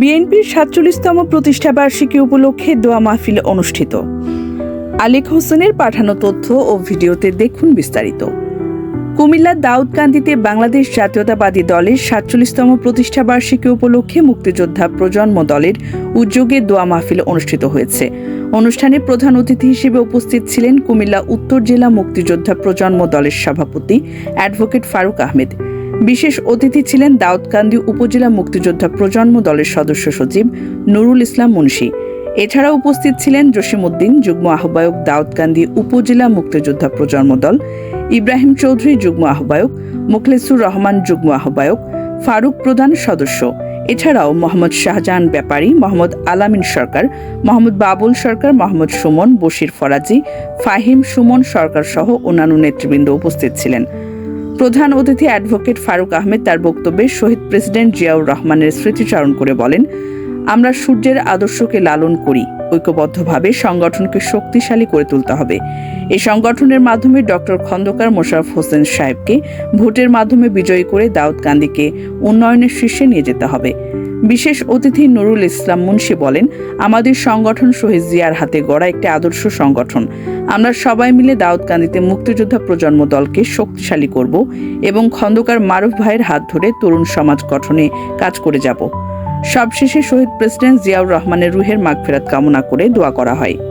বিএনপির সাতচল্লিশতম প্রতিষ্ঠা বার্ষিকী উপলক্ষে দোয়া মাহফিল অনুষ্ঠিত। আলেক হোসেনের পাঠানো তথ্য ও ভিডিওতে দেখুন বিস্তারিত। কুমিল্লার দাউদকান্দিতে বাংলাদেশ জাতীয়তাবাদী দলের সাতচল্লিশতম প্রতিষ্ঠা বার্ষিকী উপলক্ষে মুক্তিযোদ্ধা প্রজন্ম দলের উদ্যোগে দোয়া মাহফিল অনুষ্ঠিত হয়েছে। অনুষ্ঠানে প্রধান অতিথি হিসেবে উপস্থিত ছিলেন কুমিল্লা উত্তর জেলা মুক্তিযোদ্ধা প্রজন্ম দলের সভাপতি অ্যাডভোকেট ফারুক আহমেদ। বিশেষ অতিথি ছিলেন দাউদকান্দি উপজেলা মুক্তিযোদ্ধা প্রজন্ম দলের সদস্য সচিব নুরুল ইসলাম মুন্সি। এছাড়া উপস্থিত ছিলেন জসিমউদ্দিন যুগ্ম আহ্বায়ক দাউদকান্দি উপজেলা মুক্তিযোদ্ধা প্রজন্ম দল, ইব্রাহিম চৌধুরী যুগ্ম আহ্বায়ক, মুখলেসুর রহমান যুগ্ম আহ্বায়ক, ফারুক প্রধান সদস্য। এছাড়াও মোহাম্মদ শাহজাহান ব্যাপারী, মোহাম্মদ আলামিন সরকার, মোহাম্মদ বাবুল সরকার, মোহাম্মদ সুমন, বশির ফরাজি, ফাহিম সুমন সরকার সহ অন্যান্য নেতৃবৃন্দ উপস্থিত ছিলেন। প্রধান অতিথি অ্যাডভোকেট ফারুক আহমেদ তার বক্তব্যে শহীদ প্রেসিডেন্ট জিয়াউর রহমানের স্মৃতিচারণ করে বলেন, আমরা সূর্যের আদর্শকে লালন করি, ঐক্যবদ্ধভাবে সংগঠনকে শক্তিশালী করে তুলতে হবে। এই সংগঠনের মাধ্যমে ডক্টর খন্দকার মোশারফ হোসেন সাহেবকে ভোটের মাধ্যমে বিজয়ী করে দাউদ গান্ধীকে উন্নয়নের শীর্ষে নিয়ে যেতে হবে। বিশেষ অতিথি নুরুল ইসলাম মুন্সি বলেন, আমাদের সংগঠন শহীদ জিয়ার হাতে গড়া একটি আদর্শ সংগঠন। আমরা সবাই মিলে দাউদকান্দিতে মুক্তিযোদ্ধা প্রজন্ম দলকে শক্তিশালী করব এবং খন্দকার মারুফ ভাইয়ের হাত ধরে তরুণ সমাজ গঠনে কাজ করে যাব। সবশেষে শহীদ প্রেসিডেন্ট জিয়াউর রহমানের রুহের মাগফেরাত কামনা করে দোয়া করা হয়।